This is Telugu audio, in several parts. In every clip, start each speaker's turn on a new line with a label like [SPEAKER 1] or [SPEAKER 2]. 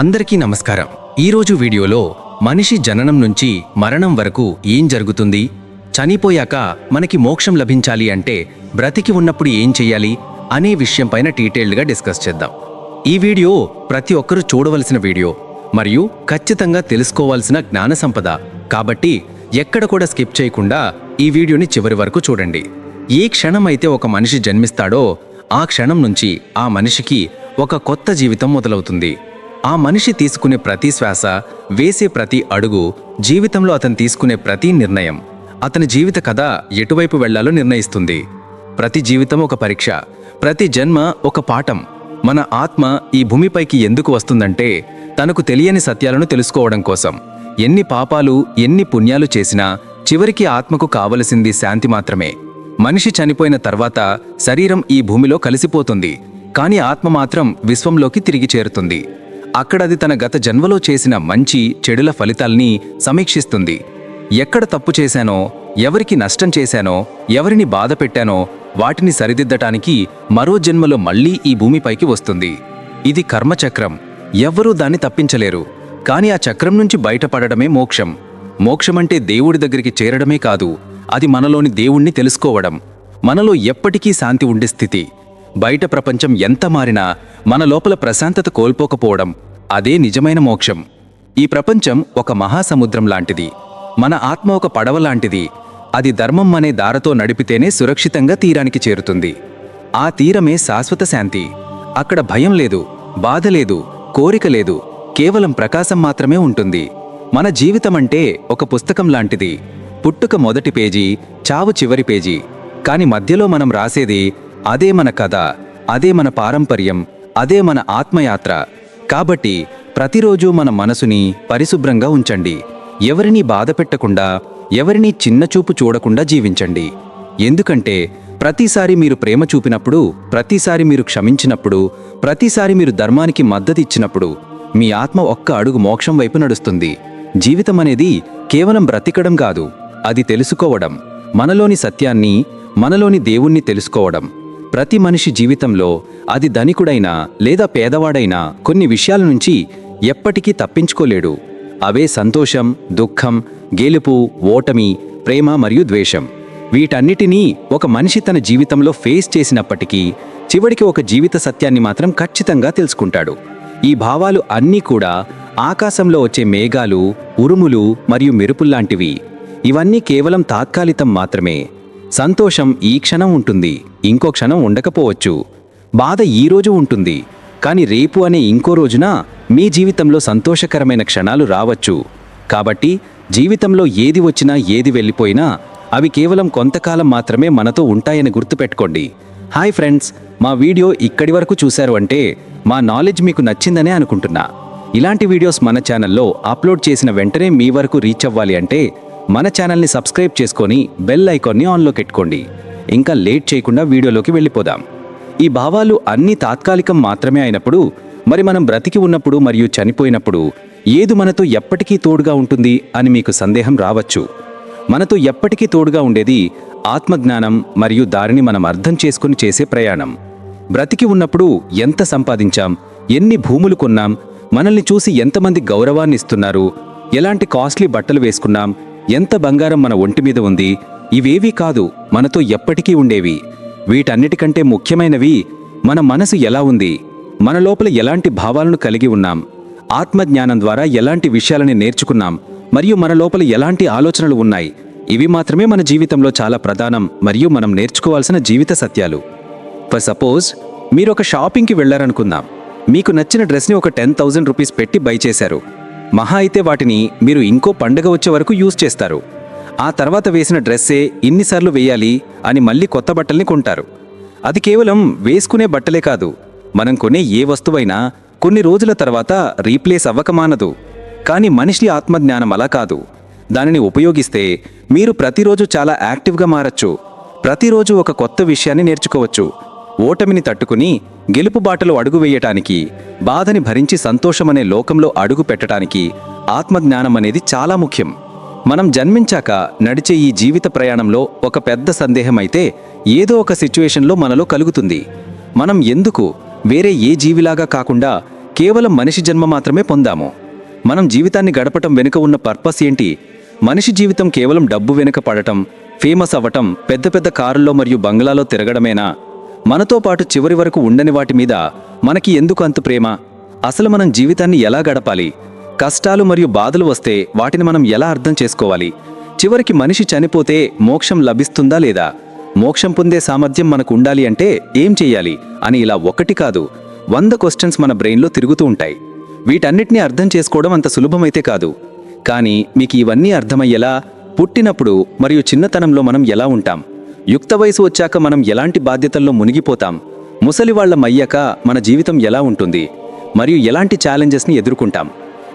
[SPEAKER 1] అందరికీ నమస్కారం. ఈరోజు వీడియోలో మనిషి జననం నుంచి మరణం వరకు ఏం జరుగుతుంది? చనిపోయాక మనకి మోక్షం లభించాలి అంటే బ్రతికి ఉన్నప్పుడు ఏం చెయ్యాలి? అనే విషయంపైన డీటెయిల్డ్గా డిస్కస్ చేద్దాం. ఈ వీడియో ప్రతి ఒక్కరూ చూడవలసిన వీడియో మరియు ఖచ్చితంగా తెలుసుకోవాల్సిన జ్ఞాన సంపద. కాబట్టి ఎక్కడ కూడా స్కిప్ చేయకుండా ఈ వీడియోని చివరి వరకు చూడండి. ఏ క్షణం అయితే ఒక మనిషి జన్మిస్తాడో ఆ క్షణం నుంచి ఆ మనిషికి ఒక కొత్త జీవితం మొదలవుతుంది. ఆ మనిషి తీసుకునే ప్రతి శ్వాస వేసే ప్రతి అడుగు జీవితంలో అతను తీసుకునే ప్రతి నిర్ణయం. అతని జీవిత కథ ఎటువైపు వెళ్ళాలో నిర్ణయిస్తుంది. ప్రతి జీవితం ఒక పరీక్ష ప్రతి జన్మ ఒక పాఠం. మన ఆత్మ ఈ భూమిపైకి ఎందుకు వస్తుందంటే తనకు తెలియని సత్యాలను తెలుసుకోవడం కోసం. ఎన్ని పాపాలు ఎన్ని పుణ్యాలు చేసినా చివరికి ఆత్మకు కావలసింది శాంతి మాత్రమే. మనిషి చనిపోయిన తర్వాత శరీరం ఈ భూమిలో కలిసిపోతుంది. కానీ ఆత్మ మాత్రం విశ్వంలోకి తిరిగి చేరుతుంది. అక్కడ అది తన గత జన్మలో చేసిన మంచి చెడుల ఫలితాల్ని సమీక్షిస్తుంది. ఎక్కడ తప్పు చేశానో ఎవరికి నష్టం చేశానో ఎవరిని బాధ పెట్టానో వాటిని సరిదిద్దటానికి మరో జన్మలో మళ్ళీ ఈ భూమిపైకి వస్తుంది. ఇది కర్మచక్రం. ఎవ్వరూ దాన్ని తప్పించలేరు. కానీ ఆ చక్రం నుంచి బయటపడడమే మోక్షం. మోక్షమంటే దేవుడి దగ్గరికి చేరడమే కాదు అది మనలోని దేవుణ్ణి తెలుసుకోవడం. మనలో ఎప్పటికీ శాంతి ఉండే స్థితి. బయట ప్రపంచం ఎంత మారినా మన లోపల ప్రశాంతత కోల్పోకపోవడం అదే నిజమైన మోక్షం. ఈ ప్రపంచం ఒక మహాసముద్రం లాంటిది. మన ఆత్మ ఒక పడవ లాంటిది. అది ధర్మం అనే దారతో నడిపితేనే సురక్షితంగా తీరానికి చేరుతుంది. ఆ తీరమే శాశ్వత శాంతి. అక్కడ భయం లేదు బాధ లేదు కోరిక లేదు. కేవలం ప్రకాశం మాత్రమే ఉంటుంది. మన జీవితం అంటే ఒక పుస్తకం లాంటిది. పుట్టుక మొదటి పేజీ చావు చివరి పేజీ. కాని మధ్యలో మనం రాసేది అదే మన కథ అదే మన పారంపర్యం అదే మన ఆత్మయాత్ర. కాబట్టి ప్రతిరోజు మన మనసుని పరిశుభ్రంగా ఉంచండి. ఎవరినీ బాధ పెట్టకుండా ఎవరినీ చిన్నచూపు చూడకుండా జీవించండి. ఎందుకంటే ప్రతిసారి మీరు ప్రేమ చూపినప్పుడు ప్రతిసారి మీరు క్షమించినప్పుడు ప్రతిసారి మీరు ధర్మానికి మద్దతు ఇచ్చినప్పుడు మీ ఆత్మ ఒక్క అడుగు మోక్షం వైపు నడుస్తుంది. జీవితం అనేది కేవలం బ్రతికడం కాదు అది తెలుసుకోవడం మనలోని సత్యాన్ని మనలోని దేవుణ్ణి తెలుసుకోవడం. ప్రతి మనిషి జీవితంలో అది ధనికుడైనా లేదా పేదవాడైనా కొన్ని విషయాల నుంచి ఎప్పటికీ తప్పించుకోలేడు. అవే సంతోషం దుఃఖం గెలుపు ఓటమి ప్రేమ మరియు ద్వేషం. వీటన్నిటినీ ఒక మనిషి తన జీవితంలో ఫేస్ చేసినప్పటికీ చివరికి ఒక జీవిత సత్యాన్ని మాత్రం ఖచ్చితంగా తెలుసుకుంటాడు. ఈ భావాలు అన్నీ కూడా ఆకాశంలో వచ్చే మేఘాలు ఉరుములు మరియు మెరుపుల్లాంటివి. ఇవన్నీ కేవలం తాత్కాలికం మాత్రమే. సంతోషం ఈ క్షణం ఉంటుంది ఇంకో క్షణం ఉండకపోవచ్చు. బాధ ఈ రోజు ఉంటుంది కానీ రేపు అనే ఇంకో రోజున మీ జీవితంలో సంతోషకరమైన క్షణాలు రావచ్చు. కాబట్టి జీవితంలో ఏది వచ్చినా ఏది వెళ్ళిపోయినా అవి కేవలం కొంతకాలం మాత్రమే మనతో ఉంటాయని గుర్తుపెట్టుకోండి. హాయ్ ఫ్రెండ్స్ మా వీడియో ఇక్కడి వరకు చూశారు అంటే మా నాలెడ్జ్ మీకు నచ్చిందనే అనుకుంటున్నా. ఇలాంటి వీడియోస్ మన ఛానల్లో అప్లోడ్ చేసిన వెంటనే మీ వరకు రీచ్ అవ్వాలి అంటే మన ఛానల్ని సబ్స్క్రైబ్ చేసుకొని బెల్ ఐకాన్ని ఆన్లో పెట్టుకోండి. ఇంకా లేట్ చేయకుండా వీడియోలోకి వెళ్ళిపోదాం. ఈ భావాలు అన్ని తాత్కాలికం మాత్రమే అయినప్పుడు మరి మనం బ్రతికి ఉన్నప్పుడు మరియు చనిపోయినప్పుడు ఏది మనతో ఎప్పటికీ తోడుగా ఉంటుంది అని మీకు సందేహం రావచ్చు. మనతో ఎప్పటికీ తోడుగా ఉండేది ఆత్మజ్ఞానం మరియు దారిని మనం అర్థం చేసుకుని చేసే ప్రయాణం. బ్రతికి ఉన్నప్పుడు ఎంత సంపాదించాం ఎన్ని భూములు కొన్నాం మనల్ని చూసి ఎంతమంది గౌరవాన్ని ఇస్తున్నారు ఎలాంటి కాస్ట్లీ బట్టలు వేసుకున్నాం ఎంత బంగారం మన ఒంటి మీద ఉంది? ఇవేవీ కాదు మనతో ఎప్పటికీ ఉండేవి. వీటన్నిటికంటే ముఖ్యమైనవి మన మనసు ఎలా ఉంది? మన లోపల ఎలాంటి భావాలను కలిగి ఉన్నాం? ఆత్మజ్ఞానం ద్వారా ఎలాంటి విషయాలని నేర్చుకున్నాం? మరియు మన లోపల ఎలాంటి ఆలోచనలు ఉన్నాయి? ఇవి మాత్రమే మన జీవితంలో చాలా ప్రధానం మరియు మనం నేర్చుకోవాల్సిన జీవిత సత్యాలు. ఫర్ సపోజ్ మీరు ఒక షాపింగ్కి వెళ్ళారనుకుందాం. మీకు నచ్చిన డ్రెస్ని ఒక టెన్ థౌజండ్ రూపీస్ పెట్టి బై చేశారు. మహా అయితే వాటిని మీరు ఇంకో పండగ వచ్చే వరకు యూజ్ చేస్తారు. ఆ తర్వాత వేసిన డ్రెస్సే ఇన్నిసార్లు వేయాలి అని మళ్ళీ కొత్త బట్టల్ని కొంటారు. అది కేవలం వేసుకునే బట్టలే కాదు మనం కొనే ఏ వస్తువైనా కొన్ని రోజుల తర్వాత రీప్లేస్ అవ్వకమానదు కానీ మనిషి ఆత్మజ్ఞానం అలా కాదు. దానిని ఉపయోగిస్తే మీరు ప్రతిరోజు చాలా యాక్టివ్గా మారచ్చు. ప్రతిరోజు ఒక కొత్త విషయాన్ని నేర్చుకోవచ్చు. ఓటమిని తట్టుకుని గెలుపు బాటలో అడుగు వేయటానికి బాధని భరించి సంతోషమనే లోకంలో అడుగు పెట్టడానికి ఆత్మజ్ఞానం అనేది చాలా ముఖ్యం. మనం జన్మించాక నడిచే ఈ జీవిత ప్రయాణంలో ఒక పెద్ద సందేహమైతే ఏదో ఒక సిచ్యువేషన్లో మనలో కలుగుతుంది. మనం ఎందుకు వేరే ఏ జీవిలాగా కాకుండా కేవలం మనిషి జన్మ మాత్రమే పొందాము? మనం జీవితాన్ని గడపటం వెనుక ఉన్న పర్పస్ ఏంటి? మనిషి జీవితం కేవలం డబ్బు వెనుక పడటం ఫేమస్ అవ్వటం పెద్ద పెద్ద కారుల్లో మరియు బంగ్లాలో తిరగడమేనా? మనతో పాటు చివరి వరకు ఉండని వాటి మీద మనకి ఎందుకు అంత ప్రేమ? అసలు మనం జీవితాన్ని ఎలా గడపాలి? కష్టాలు మరియు బాధలు వస్తే వాటిని మనం ఎలా అర్థం చేసుకోవాలి? చివరికి మనిషి చనిపోతే మోక్షం లభిస్తుందా లేదా? మోక్షం పొందే సామర్థ్యం మనకు ఉండాలి అంటే ఏం చెయ్యాలి అని ఇలా ఒకటి కాదు వంద క్వశ్చన్స్ మన బ్రెయిన్లో తిరుగుతూ ఉంటాయి. వీటన్నిటినీ అర్థం చేసుకోవడం అంత సులభమైతే కాదు. కానీ మీకు ఇవన్నీ అర్థమయ్యేలా పుట్టినప్పుడు మరియు చిన్నతనంలో మనం ఎలా ఉంటాం? యుక్త వయసు వచ్చాక మనం ఎలాంటి బాధ్యతల్లో మునిగిపోతాం? ముసలి వాళ్ళ మన జీవితం ఎలా ఉంటుంది? మరియు ఎలాంటి ఛాలెంజెస్ని ఎదుర్కొంటాం?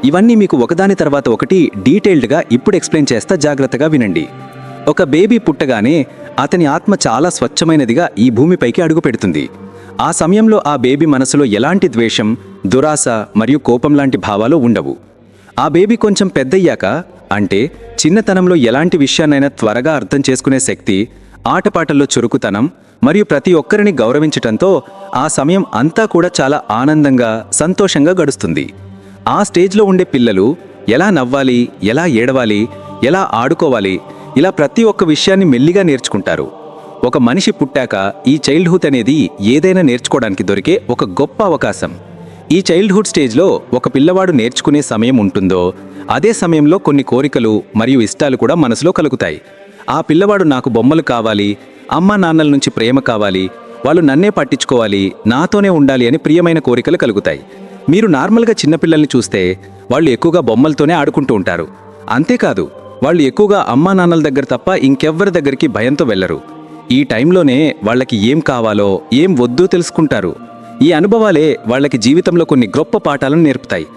[SPEAKER 1] ఇవన్నీ మీకు ఒకదాని తర్వాత ఒకటి డీటెయిల్డ్గా ఇప్పుడు ఎక్స్ప్లెయిన్ చేస్తా జాగ్రత్తగా వినండి. ఒక బేబీ పుట్టగానే అతని ఆత్మ చాలా స్వచ్ఛమైనదిగా ఈ భూమిపైకి అడుగుపెడుతుంది ఆ సమయంలో ఆ బేబీ మనసులో ఎలాంటి ద్వేషం దురాశ మరియు కోపం లాంటి భావాలు ఉండవు. ఆ బేబీ కొంచెం పెద్దయ్యాక అంటే చిన్నతనంలో ఎలాంటి విషయాన్నైనా త్వరగా అర్థం చేసుకునే శక్తి ఆటపాటల్లో చురుకుతనం మరియు ప్రతి ఒక్కరిని గౌరవించటంతో ఆ సమయం అంతా కూడా చాలా ఆనందంగా సంతోషంగా గడుస్తుంది. ఆ స్టేజ్లో ఉండే పిల్లలు ఎలా నవ్వాలి ఎలా ఏడవాలి ఎలా ఆడుకోవాలి ఇలా ప్రతి ఒక్క విషయాన్ని మెల్లిగా నేర్చుకుంటారు. ఒక మనిషి పుట్టాక ఈ చైల్డ్హుడ్ అనేది ఏదైనా నేర్చుకోవడానికి దొరికే ఒక గొప్ప అవకాశం. ఈ చైల్డ్హుడ్ స్టేజ్లో ఒక పిల్లవాడు నేర్చుకునే సమయం ఉంటుందో అదే సమయంలో కొన్ని కోరికలు మరియు ఇష్టాలు కూడా మనసులో కలుగుతాయి. ఆ పిల్లవాడు నాకు బొమ్మలు కావాలి అమ్మా నాన్నల నుంచి ప్రేమ కావాలి వాళ్ళు నన్నే పట్టించుకోవాలి నాతోనే ఉండాలి అని ప్రియమైన కోరికలు కలుగుతాయి. మీరు నార్మల్గా చిన్నపిల్లల్ని చూస్తే వాళ్ళు ఎక్కువగా బొమ్మలతోనే ఆడుకుంటూ ఉంటారు. అంతేకాదు వాళ్ళు ఎక్కువగా అమ్మా నాన్నల దగ్గర తప్ప ఇంకెవ్వరి దగ్గరికి భయంతో వెళ్ళరు. ఈ టైంలోనే వాళ్ళకి ఏం కావాలో ఏం వద్దో తెలుసుకుంటారు. ఈ అనుభవాలే వాళ్ళకి జీవితంలో కొన్ని గొప్ప పాఠాలను నేర్పుతాయి.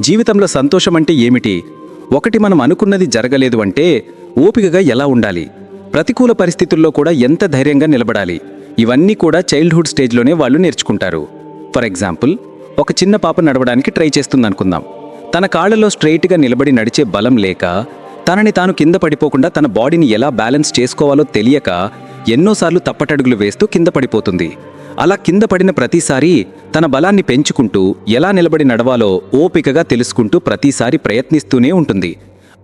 [SPEAKER 1] జీవితంలో సంతోషం అంటే ఏమిటి? ఒకటి మనం అనుకున్నది జరగలేదు అంటే ఓపికగా ఎలా ఉండాలి? ప్రతికూల పరిస్థితుల్లో కూడా ఎంత ధైర్యంగా నిలబడాలి? ఇవన్నీ కూడా చైల్డ్హుడ్ స్టేజ్లోనే వాళ్ళు నేర్చుకుంటారు. ఫర్ ఎగ్జాంపుల్ ఒక చిన్న పాప నడవడానికి ట్రై చేస్తుందనుకుందాం. తన కాళ్ళలో స్ట్రైట్గా నిలబడి నడిచే బలం లేక తనని తాను కింద పడిపోకుండా తన బాడీని ఎలా బ్యాలెన్స్ చేసుకోవాలో తెలియక ఎన్నోసార్లు తప్పటడుగులు వేస్తూ కింద పడిపోతుంది. అలా కింద పడిన ప్రతిసారి తన బలాన్ని పెంచుకుంటూ ఎలా నిలబడి నడవాలో ఓపికగా తెలుసుకుంటూ ప్రతిసారి ప్రయత్నిస్తూనే ఉంటుంది.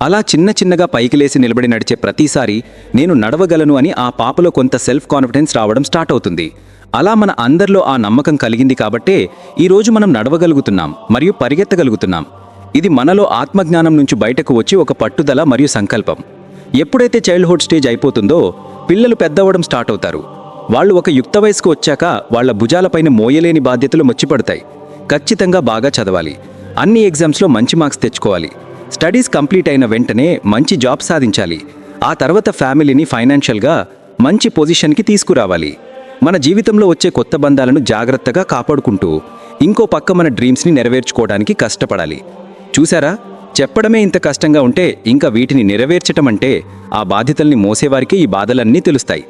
[SPEAKER 1] అలా చిన్న చిన్నగా పైకి లేసి నిలబడి నడిచే ప్రతిసారి నేను నడవగలను అని ఆ పాపలో కొంత సెల్ఫ్ కాన్ఫిడెన్స్ రావడం స్టార్ట్ అవుతుంది. అలా మన అందరిలో ఆ నమ్మకం కలిగింది కాబట్టే ఈరోజు మనం నడవగలుగుతున్నాం మరియు పరిగెత్తగలుగుతున్నాం. ఇది మనలో ఆత్మజ్ఞానం నుంచి బయటకు వచ్చి ఒక పట్టుదల మరియు సంకల్పం. ఎప్పుడైతే చైల్డ్హుడ్ స్టేజ్ అయిపోతుందో పిల్లలు పెద్దవడం స్టార్ట్ అవుతారు. వాళ్ళు ఒక యుక్త వయసుకు వచ్చాక వాళ్ళ భుజాలపైన మోయలేని బాధ్యతలు మొచ్చిపడతాయి. ఖచ్చితంగా బాగా చదవాలి. అన్ని ఎగ్జామ్స్లో మంచి మార్క్స్ తెచ్చుకోవాలి. స్టడీస్ కంప్లీట్ అయిన వెంటనే మంచి జాబ్ సాధించాలి. ఆ తర్వాత ఫ్యామిలీని ఫైనాన్షియల్గా మంచి పొజిషన్కి తీసుకురావాలి. మన జీవితంలో వచ్చే కొత్త బంధాలను జాగ్రత్తగా కాపాడుకుంటూ ఇంకో పక్క మన డ్రీమ్స్ని నెరవేర్చుకోవడానికి కష్టపడాలి. చూసారా? చెప్పడమే ఇంత కష్టంగా ఉంటే ఇంకా వీటిని నెరవేర్చటం అంటే ఆ బాధ్యతల్ని మోసేవారికి ఈ బాధలన్నీ తెలుస్తాయి.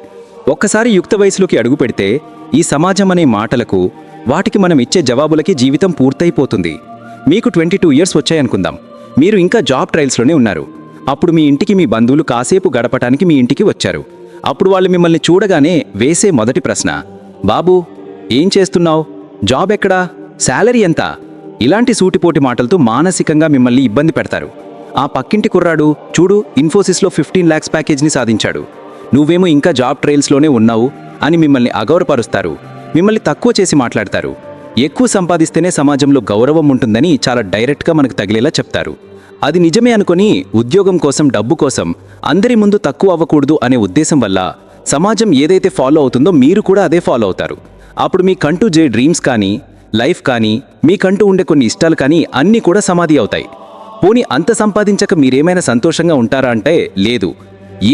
[SPEAKER 1] ఒక్కసారి యుక్త వయసులోకి అడుగు పెడితే ఈ సమాజం అనే మాటలకు వాటికి మనం ఇచ్చే జవాబులకి జీవితం పూర్తయిపోతుంది. మీకు ట్వంటీ టూ ఇయర్స్ వచ్చాయనుకుందాం. మీరు ఇంకా జాబ్ ట్రయల్స్లోనే ఉన్నారు. అప్పుడు మీ ఇంటికి మీ బంధువులు కాసేపు గడపటానికి మీ ఇంటికి వచ్చారు. అప్పుడు వాళ్ళు మిమ్మల్ని చూడగానే వేసే మొదటి ప్రశ్న బాబు ఏం చేస్తున్నావు? జాబ్ ఎక్కడా? శాలరీ ఎంత? ఇలాంటి సూటిపోటి మాటలతో మానసికంగా మిమ్మల్ని ఇబ్బంది పెడతారు. ఆ పక్కింటి కుర్రాడు చూడు ఇన్ఫోసిస్లో ఫిఫ్టీన్ ల్యాక్స్ ప్యాకేజ్ని సాధించాడు. నువ్వేమో ఇంకా జాబ్ ట్రయల్స్లోనే ఉన్నావు అని మిమ్మల్ని అగౌరపరుస్తారు మిమ్మల్ని తక్కువ చేసి మాట్లాడతారు. ఎక్కువ సంపాదిస్తేనే సమాజంలో గౌరవం ఉంటుందని చాలా డైరెక్ట్గా మనకు తగిలేలా చెప్తారు. అది నిజమే అనుకొని ఉద్యోగం కోసం డబ్బు కోసం అందరి ముందు తక్కువ అవ్వకూడదు అనే ఉద్దేశం వల్ల సమాజం ఏదైతే ఫాలో అవుతుందో మీరు కూడా అదే ఫాలో అవుతారు. అప్పుడు మీకంటూ జే డ్రీమ్స్ కానీ లైఫ్ కానీ మీకంటూ ఉండే కొన్ని ఇష్టాలు కానీ అన్నీ కూడా సమాధి అవుతాయి. పోనీ అంత సంపాదించక మీరేమైనా సంతోషంగా ఉంటారా అంటే లేదు.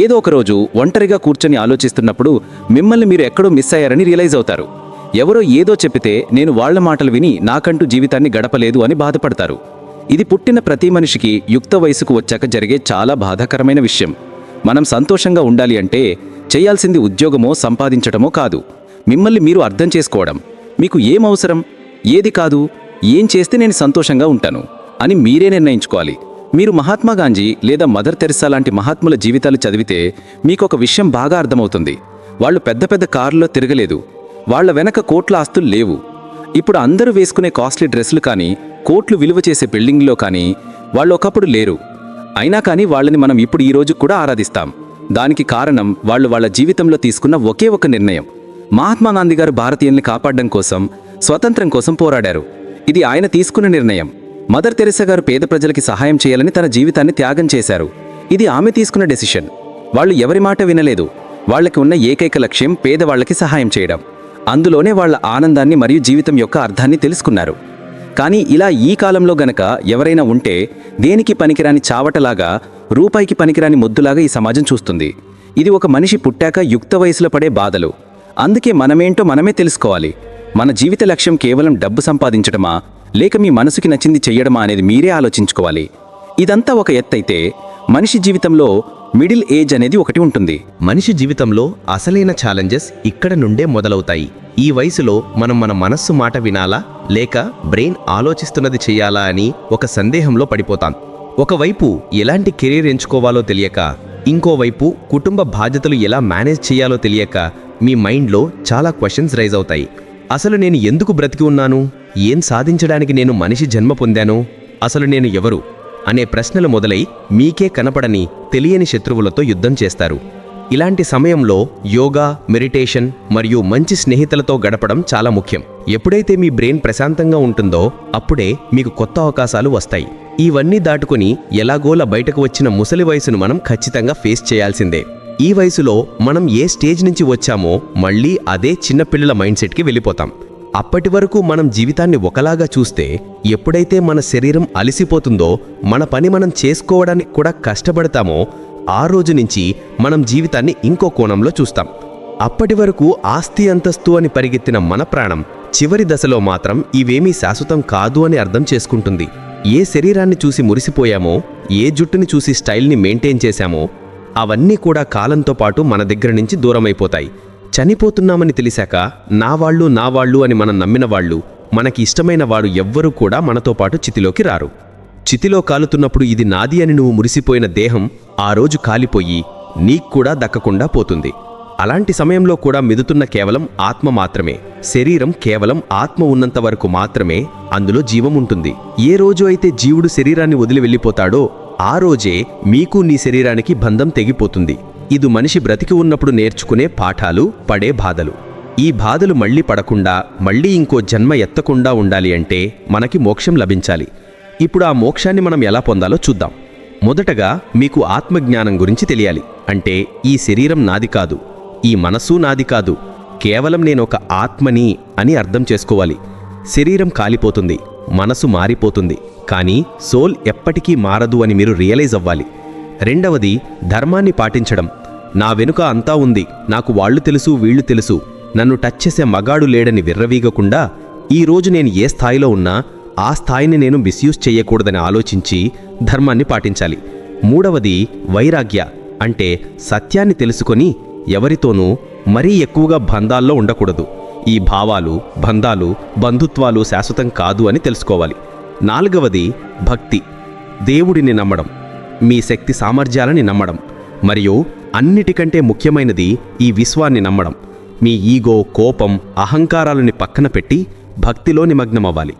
[SPEAKER 1] ఏదో ఒకరోజు ఒంటరిగా కూర్చొని ఆలోచిస్తున్నప్పుడు మిమ్మల్ని మీరు ఎక్కడో మిస్ అయ్యారని రియలైజ్ అవుతారు. ఎవరో ఏదో చెప్పితే నేను వాళ్ళ మాటలు విని నాకంటూ జీవితాన్ని గడపలేదు అని బాధపడతారు. ఇది పుట్టిన ప్రతి మనిషికి యుక్త వయసుకు వచ్చాక జరిగే చాలా బాధాకరమైన విషయం. మనం సంతోషంగా ఉండాలి అంటే చేయాల్సింది ఉద్యోగమో సంపాదించటమో కాదు. మిమ్మల్ని మీరు అర్థం చేసుకోవడం. మీకు ఏం అవసరం? ఏది కాదు? ఏం చేస్తే నేను సంతోషంగా ఉంటాను? అని మీరే నిర్ణయించుకోవాలి. మీరు మహాత్మా గాంధీ లేదా మదర్ తెరిసా లాంటి మహాత్ముల జీవితాలు చదివితే మీకు ఒక విషయం బాగా అర్థమవుతుంది. వాళ్ళు పెద్ద పెద్ద కారులో తిరగలేదు. వాళ్ళ వెనక కోట్ల ఆస్తులు లేవు. ఇప్పుడు అందరూ వేసుకునే కాస్ట్లీ డ్రెస్సులు కానీ కోట్లు విలువ చేసే బిల్డింగ్లో కానీ వాళ్ళు ఒకప్పుడు లేరు. అయినా కానీ వాళ్ళని మనం ఇప్పుడు ఈ రోజు కూడా ఆరాధిస్తాం. దానికి కారణం వాళ్ళు వాళ్ళ జీవితంలో తీసుకున్న ఒకే ఒక నిర్ణయం. మహాత్మా గాంధీ గారు భారతీయుల్ని కాపాడడం కోసం స్వతంత్రం కోసం పోరాడారు. ఇది ఆయన తీసుకున్న నిర్ణయం. మదర్ తెరెసా గారు పేద ప్రజలకి సహాయం చేయాలని తన జీవితాన్ని త్యాగం చేశారు. ఇది ఆమె తీసుకున్న డెసిషన్. వాళ్ళు ఎవరి మాట వినలేదు. వాళ్ళకి ఉన్న ఏకైక లక్ష్యం పేదవాళ్ళకి సహాయం చేయడం. అందులోనే వాళ్ళ ఆనందాన్ని మరియు జీవితం యొక్క అర్థాన్ని తెలుసుకున్నారు. కానీ ఇలా ఈ కాలంలో గనక ఎవరైనా ఉంటే దేనికి పనికిరాని చావటలాగా రూపాయికి పనికిరాని ముద్దులాగా ఈ సమాజం చూస్తుంది. ఇది ఒక మనిషి పుట్టాక యుక్త వయసులో పడే బాధలు. అందుకే మనమేంటో మనమే తెలుసుకోవాలి. మన జీవిత లక్ష్యం కేవలం డబ్బు సంపాదించడమా లేక మీ మనసుకి నచ్చింది చెయ్యడమా అనేది మీరే ఆలోచించుకోవాలి. ఇదంతా ఒక ఎత్తైతే మనిషి జీవితంలో మిడిల్ ఏజ్ అనేది ఒకటి ఉంటుంది.
[SPEAKER 2] మనిషి జీవితంలో అసలైన ఛాలెంజెస్ ఇక్కడ నుండే మొదలవుతాయి. ఈ వయసులో మనం మన మనస్సు మాట వినాలా? లేక బ్రెయిన్ ఆలోచిస్తున్నది చెయ్యాలా అని ఒక సందేహంలో పడిపోతాం. ఒకవైపు ఎలాంటి కెరీర్ ఎంచుకోవాలో తెలియక ఇంకోవైపు కుటుంబ బాధ్యతలు ఎలా మేనేజ్ చేయాలో తెలియక మీ మైండ్లో చాలా క్వశ్చన్స్ రైజ్ అవుతాయి. అసలు నేను ఎందుకు బ్రతికి ఉన్నాను? ఏం సాధించడానికి నేను మనిషి జన్మ పొందాను? అసలు నేను ఎవరు? అనే ప్రశ్నలు మొదలై మీకే కనపడని తెలియని శత్రువులతో యుద్ధం చేస్తారు. ఇలాంటి సమయంలో యోగా మెడిటేషన్ మరియు మంచి స్నేహితులతో గడపడం చాలా ముఖ్యం. ఎప్పుడైతే మీ బ్రెయిన్ ప్రశాంతంగా ఉంటుందో అప్పుడే మీకు కొత్త అవకాశాలు వస్తాయి. ఇవన్నీ దాటుకుని ఎలాగోల బయటకు వచ్చిన ముసలి వయసును మనం ఖచ్చితంగా ఫేస్ చేయాల్సిందే. ఈ వయసులో మనం ఏ స్టేజ్ నుంచి వచ్చామో మళ్ళీ అదే చిన్నపిల్లల మైండ్ సెట్కి వెళ్ళిపోతాం. అప్పటి వరకు మనం జీవితాన్ని ఒకలాగా చూస్తే ఎప్పుడైతే మన శరీరం అలసిపోతుందో మన పని మనం చేసుకోవడానికి కూడా కష్టపడతామో ఆ రోజు నుంచి మనం జీవితాన్ని ఇంకో కోణంలో చూస్తాం. అప్పటి వరకు ఆస్తి అంతస్తు అని పరిగెత్తిన మన ప్రాణం చివరి దశలో మాత్రం ఇవేమీ శాశ్వతం కాదు అని అర్థం చేసుకుంటుంది. ఏ శరీరాన్ని చూసి మురిసిపోయామో ఏ జుట్టుని చూసి స్టైల్ని మెయింటైన్ చేశామో అవన్నీ కూడా కాలంతో పాటు మన దగ్గర నుంచి దూరమైపోతాయి. చనిపోతున్నామని తెలిసాక నా వాళ్ళు నా వాళ్ళు అని మనం నమ్మిన వాళ్ళు మనకి ఇష్టమైన వారు ఎవ్వరూ కూడా మనతో పాటు చితిలోకి రారు. చితిలో కాలుతున్నప్పుడు ఇది నాది అని నువ్వు మురిసిపోయిన దేహం ఆ రోజు కాలిపోయి నీకు కూడా దక్కకుండా పోతుంది. అలాంటి సమయంలో కూడా మిదుతున్న కేవలం ఆత్మ మాత్రమే. శరీరం కేవలం ఆత్మ ఉన్నంత వరకు మాత్రమే అందులో జీవం ఉంటుంది ఏ రోజు అయితే జీవుడు శరీరాన్ని వదిలి వెళ్ళిపోతాడో ఆ రోజే మీకు నీ శరీరానికి బంధం తెగిపోతుంది. ఇది మనిషి బ్రతికి ఉన్నప్పుడు నేర్చుకునే పాఠాలు పడే బాధలు. ఈ బాధలు మళ్ళీ పడకుండా మళ్ళీ ఇంకో జన్మ ఎత్తకుండా ఉండాలి అంటే మనకి మోక్షం లభించాలి. ఇప్పుడు ఆ మోక్షాన్ని మనం ఎలా పొందాలో చూద్దాం. మొదటగా మీకు ఆత్మజ్ఞానం గురించి తెలియాలి. అంటే ఈ శరీరం నాది కాదు ఈ మనసు నాది కాదు. కేవలం నేను ఒక ఆత్మని అని అర్థం చేసుకోవాలి. శరీరం కాలిపోతుంది మనసు మారిపోతుంది. కానీ సోల్ ఎప్పటికీ మారదు అని మీరు రియలైజ్ అవ్వాలి. రెండవది ధర్మాన్ని పాటించడం. నా వెనుక అంతా ఉంది. నాకు వాళ్ళు తెలుసు వీళ్ళు తెలుసు. నన్ను టచ్ చేసే మగాడు లేడని విర్రవీగకుండా ఈ రోజు నేను ఏ స్థాయిలో ఉన్నా ఆ స్థాయిని నేను మిస్యూజ్ చేయకూడదని ఆలోచించి ధర్మాన్ని పాటించాలి. మూడవది వైరాగ్య అంటే సత్యాన్ని తెలుసుకొని ఎవరితోనూ మరీ ఎక్కువగా బంధాల్లో ఉండకూడదు. ఈ భావాలు బంధాలు బంధుత్వాలు శాశ్వతం కాదు అని తెలుసుకోవాలి. నాలుగవది భక్తి దేవుడిని నమ్మడం. మీ శక్తి సామర్థ్యాలని నమ్మడం. మరియు అన్నిటికంటే ముఖ్యమైనది ఈ విశ్వాన్ని నమ్మడం. మీ ఈగో కోపం అహంకారాలని పక్కన పెట్టి భక్తిలో నిమగ్నమవ్వాలి.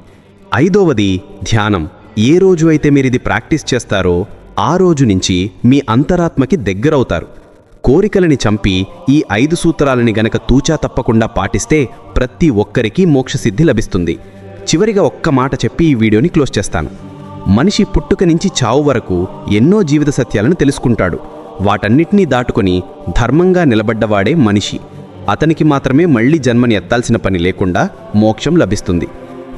[SPEAKER 2] ఐదవది ధ్యానం. ఏ రోజు అయితే మీరు ఇది ప్రాక్టీస్ చేస్తారో ఆ రోజు నుంచి మీ అంతరాత్మకి దగ్గరవుతారు. కోరికలని చంపి ఈ ఐదు సూత్రాలని గనక తూచా తప్పకుండా పాటిస్తే ప్రతి ఒక్కరికి మోక్షసిద్ధి లభిస్తుంది. చివరిగా ఒక్క మాట చెప్పి ఈ వీడియోని క్లోజ్ చేస్తాను. మనిషి పుట్టుక నుంచి చావు వరకు ఎన్నో జీవిత సత్యాలను తెలుసుకుంటాడు. వాటన్నిటినీ దాటుకొని ధర్మంగా నిలబడ్డవాడే మనిషి. అతనికి మాత్రమే మళ్ళీ జన్మని ఎత్తాల్సిన పని లేకుండా మోక్షం లభిస్తుంది.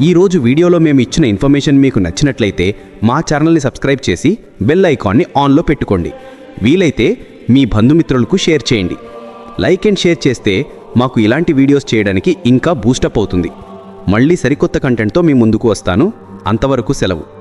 [SPEAKER 2] ఈ రోజు వీడియోలో మేము ఇచ్చిన ఇన్ఫర్మేషన్ మీకు నచ్చినట్లయితే మా ఛానల్ని సబ్స్క్రైబ్ చేసి బెల్ ఐకాన్ని ఆన్లో పెట్టుకోండి. వీలైతే మీ బంధుమిత్రులకు షేర్ చేయండి. లైక్ అండ్ షేర్ చేస్తే మాకు ఇలాంటి వీడియోస్ చేయడానికి ఇంకా బూస్టప్ అవుతుంది. మళ్ళీ సరికొత్త కంటెంట్తో మీ ముందుకు వస్తాను. అంతవరకు సెలవు.